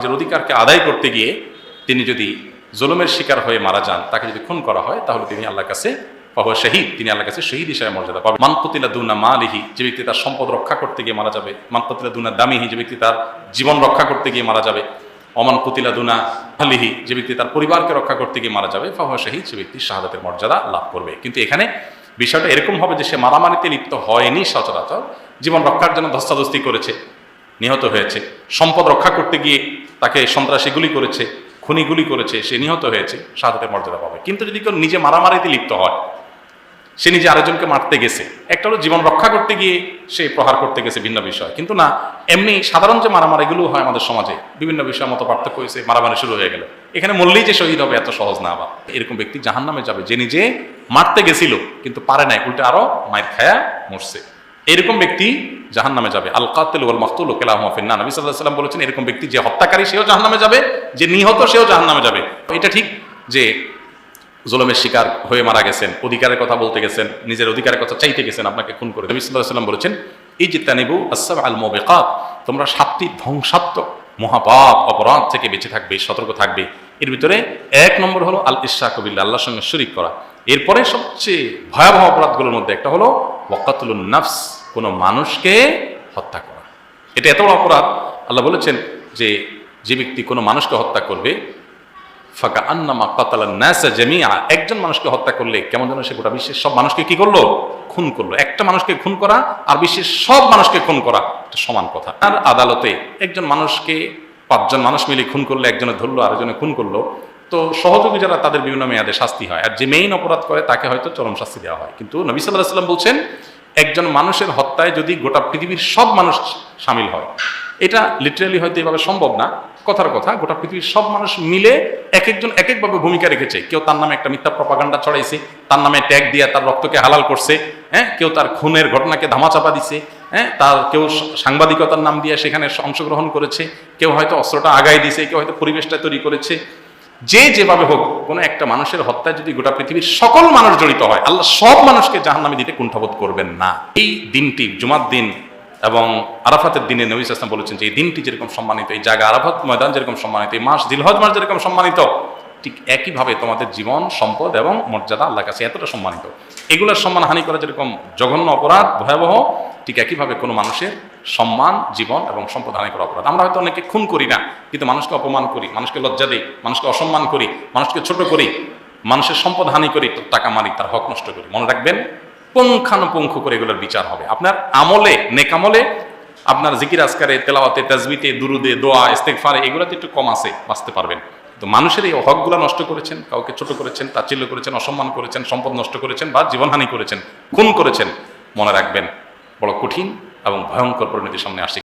নিজের অধিকারকে আদায় করতে গিয়ে তিনি যদি জুলুমের শিকার হয়ে মারা যান, তাকে যদি খুন করা হয়, তাহলে তিনি আল্লাহর কাছে পাবো শহীদ, তিনি আল্লাহর কাছে শহীদ হিসাবে মর্যাদা পাবেন। মানপতিলা দুনা মালিহি, যে ব্যক্তি তার সম্পদ রক্ষা করতে গিয়ে মারা যাবে। মানপতিলা দুনা দামিহি, যে ব্যক্তি তার জীবন রক্ষা করতে গিয়ে মারা যাবে। অমান পুতিলা দুনা আলিহি যে ব্যক্তি তার পরিবারকে রক্ষা করতে গিয়ে মারা যাবে। ফাহুয়া শহীদ, সে ব্যক্তি শাহাদাতের মর্যাদা লাভ করবে। কিন্তু এখানে বিষয়টা এরকম হবে যে সে মারামারিতে লিপ্ত হয়নি সচরাচর। জীবন রক্ষার জন্য ধস্তাধস্তি করেছে। নিহত হয়েছে। সম্পদ রক্ষা করতে গিয়ে তাকে সন্ত্রাসী গুলি করেছে, খুনি গুলি করেছে, সে নিহত হয়েছে, শাহাদাতের মর্যাদা পাবে। কিন্তু যদি কেউ নিজে মারামারিতে লিপ্ত হয়, সে নিজে আরেকজনকে মারতে গেছে। একটা হলো জীবন রক্ষা করতে গিয়ে সে প্রহার করতে গেছে ভিন্ন বিষয়। কিন্তু না, এমনি সাধারণ যে মারামারিগুলো হয় আমাদের সমাজে, বিভিন্ন বিষয় মতো পার্থক্য হয়েছে, মারামারি শুরু হয়ে গেল। এখানে মরলেই যে শহীদ হবে, এত সহজ না আবার। এরকম ব্যক্তি জাহান নামে যাবে, যে নিজে মারতে গেছিল, কিন্তু পারে নাই, উল্টে আরও মায়ের খায়া মরছে। এরকম ব্যক্তি জাহান নামে যাবে। আল কাতিল ওয়াল মাকতুল কেলাম ফিন্না নবী আলাইহি সাল্লাম বলেছেন, এরকম ব্যক্তি যে হত্যাকারী, সেও জাহান নামে যাবে, যে নিহত, সেও জাহান নামে যাবে এটা ঠিক যে জুলমের শিকার হয়ে মারা গেছেন, অধিকারের কথা বলতে গেছেন, নিজের অধিকারের কথা চাইতে গেছেন, আপনাকে খুন করে। নবী আলাইহি সাল্লাম বলেছেন এই যে তানিবু আসাব আল মোবেকাত তোমরা সাতটি ধ্বংসাত্মক মহাপাপ অপরাধ থেকে বেঁচে থাকবে, সতর্ক থাকবে। এর ভিতরে এক নম্বর হলো আল ইশা কবিল্লা আল্লাহর সঙ্গে শরিক করা। এরপরে সবচেয়ে ভয়াবহ অপরাধগুলোর মধ্যে একটা হলো ওয়াকাতুল নাফস কোনো মানুষকে হত্যা করা। এটা এত বড় অপরাধ। আল্লাহ বলেছেন যে যে ব্যক্তি কোনো মানুষকে হত্যা করবে, ফাঁকা আন্নামা কাতালা ন্যাসা জামিয়া একজন মানুষকে হত্যা করলে কেমন যেন সে গোটা বিশ্বের সব মানুষকে কি করল? খুন করল। একটা মানুষকে খুন করা আর বিশ্বের সব মানুষকে খুন করা, এটা সমান কথা। আর আদালতে একজন মানুষকে পাঁচজন মানুষ মিলে খুন করলে, একজনে ধরলো, আরেকজনে খুন করল, তো সহযোগী যারা তাদের বিভিন্ন মেয়াদে শাস্তি হয়। আর যে মেইন অপরাধ করে, তাকে হয়তো চরম শাস্তি দেওয়া হয়। কিন্তু নবী সাল্লাহ সাল্লাম বলছেন একজন মানুষের হত্যায় যদি গোটা পৃথিবীর সব মানুষ সামিল হয়, এটা লিটারালি হয়তো এভাবে সম্ভব না। কথার কথা, গোটা পৃথিবীর সব মানুষ মিলে এক একজন এক একভাবে ভূমিকা রেখেছে। কেউ তার নামে একটা মিথ্যা প্রপাগান্ডা ছড়াইছে, তার নামে ট্যাগ দিয়ে তার রক্তকে হালাল করছে হ্যাঁ? কেউ তার খুনের ঘটনাকে ধামাচাপা দিছে হ্যাঁ? তার কেউ সাংবাদিকতার নাম দিয়ে সেখানে অংশগ্রহণ করেছে, কেউ হয়তো অস্ত্রটা আগায় দিছে, কেউ হয়তো পরিবেশটা তৈরি করেছে। যে যেভাবে হোক, কোনো একটা মানুষের হত্যায় যদি গোটা পৃথিবীর সকল মানুষ জড়িত হয়, আল্লাহ সব মানুষকে জাহান্নামে দিতে কুণ্ঠাবোধ করবেন না। এই দিনটি জুমার দিন এবং আরাফাতের দিনে নবী ইসলাম বলেছেন যে এই দিনটি যেরকম সম্মানিত, এই জায়গা আরাফাত ময়দান যেরকম সম্মানিত, এই মাস দিলহজ মাস যেরকম সম্মানিত ঠিক একইভাবে তোমাদের জীবন, সম্পদ এবং মর্যাদা আল্লাহ কাছে এতটা সম্মানিত। এগুলোর সম্মান হানি করা যেরকম জঘন্য অপরাধ, ভয়াবহ, ঠিক একইভাবে কোনো মানুষের সম্মান, জীবন এবং সম্পদ হানি করা অপরাধ। আমরা হয়তো অনেকে খুন করি না, কিন্তু মানুষকে অপমান করি, মানুষকে লজ্জা দিই, মানুষকে অসম্মান করি, মানুষকে ছোট করি, মানুষের সম্পদ হানি করি টাকা মারি তার হক নষ্ট করি। মনে রাখবেন, পুঙ্খানুপুঙ্খ করে এগুলোর বিচার হবে। আপনার আমলে নেকামলে আপনার জিকির আজকারে, তেলাওয়াতে, তাজবিতে, দুরুদে, দোয়া ইস্তেকফারে এগুলোতে একটু কম আছে, বাঁচতে পারবেন। তো মানুষের এই হকগুলো নষ্ট করেছেন, কাউকে ছোট করেছেন, তাচ্ছিল্য করেছেন, অসম্মান করেছেন, সম্পদ নষ্ট করেছেন বা জীবনহানি করেছেন, খুন করেছেন, মনে রাখবেন। বড় কঠিন এবং ভয়ঙ্কর পরিণতির সামনে আসছে।